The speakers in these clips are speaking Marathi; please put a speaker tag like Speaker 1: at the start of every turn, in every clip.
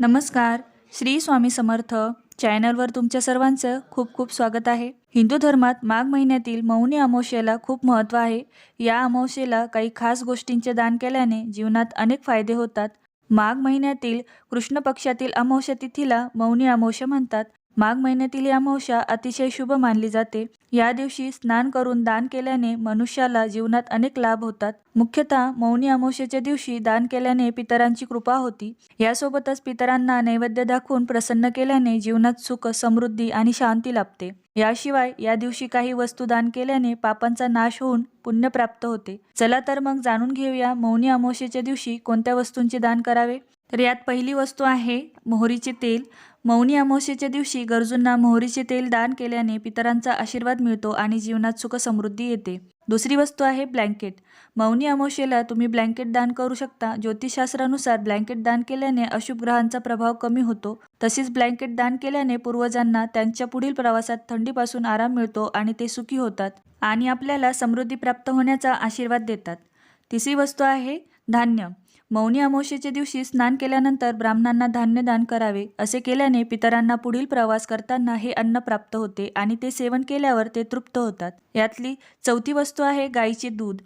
Speaker 1: नमस्कार. श्री स्वामी समर्थ चॅनलवर तुमच्या सर्वांचं खूप खूप स्वागत आहे. हिंदू धर्मात माघ महिन्यातील मौनी अमावस्येला खूप महत्त्व आहे. या अमावस्येला काही खास गोष्टींचे दान केल्याने जीवनात अनेक फायदे होतात. माघ महिन्यातील कृष्ण पक्षातील अमावस्या तिथीला मौनी अमावस्या म्हणतात. माघ महिन्यातील ही अमावस्या अतिशय शुभ मानली जाते. या दिवशी स्नान करून दान केल्याने मनुष्याला जीवनात अनेक लाभ होतात. मुख्यतः मौनी अमावस्येच्या दिवशी दान केल्याने पितरांची कृपा होती. यासोबतच पितरांना नैवेद्य दाखवून प्रसन्न केल्याने जीवनात सुख समृद्धी आणि शांती लाभते. याशिवाय या दिवशी काही वस्तू दान केल्याने पापांचा नाश होऊन पुण्य प्राप्त होते. चला तर मग जाणून घेऊया मौनी अमावस्येच्या दिवशी कोणत्या वस्तूंचे दान करावे? तर यात पहिली वस्तू आहे मोहरीचे तेल. मौनी अमावस्येच्या दिवशी गरजूंना मोहरीचे तेल दान केल्याने पितरांचा आशीर्वाद मिळतो आणि जीवनात सुख समृद्धी येते. दुसरी वस्तू आहे ब्लँकेट. मौनी अमावस्येला तुम्ही ब्लँकेट दान करू शकता. ज्योतिषशास्त्रानुसार ब्लँकेट दान केल्याने अशुभ ग्रहांचा प्रभाव कमी होतो. तसेच ब्लँकेट दान केल्याने पूर्वजांना त्यांच्या पुढील प्रवासात थंडीपासून आराम मिळतो आणि ते सुखी होतात आणि आपल्याला समृद्धी प्राप्त होण्याचा आशीर्वाद देतात. तिसरी वस्तू आहे धान्य. मौनी अमावस्येच्या दिवशी स्नान केल्यानंतर ब्राह्मणांना धान्य दान करावे असे केल्याने पितरांना पुढील प्रवास करताना हे अन्न प्राप्त होते आणि ते सेवन केल्यावर ते तृप्त होतात. यातली चौथी वस्तू आहे गाईचे दूध.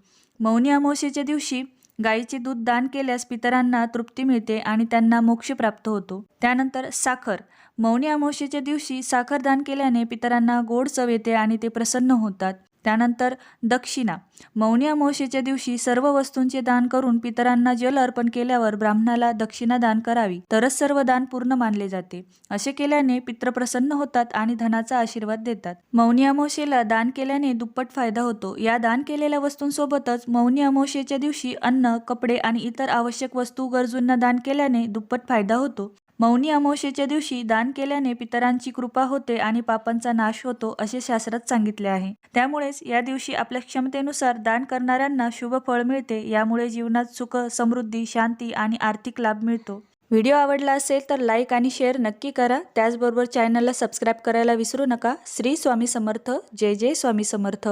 Speaker 1: मौनी अमावस्येच्या दिवशी गाईचे दूध दान केल्यास पितरांना तृप्ती मिळते आणि त्यांना मोक्ष प्राप्त होतो. त्यानंतर साखर. मौनी अमावस्येच्या दिवशी साखर दान केल्याने पितरांना गोड चव येते आणि ते प्रसन्न होतात. त्यानंतर दक्षिणा. मौनी अमावस्येच्या दिवशी सर्व वस्तूंचे दान करून पितरांना जल अर्पण केल्यावर ब्राह्मणाला दक्षिणा दान करावी. तरच सर्व दान पूर्ण मानले जाते. असे केल्याने पित्र प्रसन्न होतात आणि धनाचा आशीर्वाद देतात. मौनी अमावस्येला दान केल्याने दुप्पट फायदा होतो. या दान केलेल्या वस्तूंसोबतच मौनी अमावस्येच्या दिवशी अन्न कपडे आणि इतर आवश्यक वस्तू गरजूंना दान केल्याने दुप्पट फायदा होतो. मौनी अमावस्येच्या दिवशी दान केल्याने पितरांची कृपा होते आणि पापांचा नाश होतो असे शास्त्रात सांगितले आहे. त्यामुळेच या दिवशी आपल्या क्षमतेनुसार दान करणाऱ्यांना शुभ फळ मिळते यामुळे जीवनात सुख समृद्धी शांती आणि आर्थिक लाभ मिळतो. व्हिडिओ आवडला असेल तर लाईक आणि शेअर नक्की करा. त्याचबरोबर चॅनलला सबस्क्राईब करायला विसरू नका. श्री स्वामी समर्थ. जय जय स्वामी समर्थ.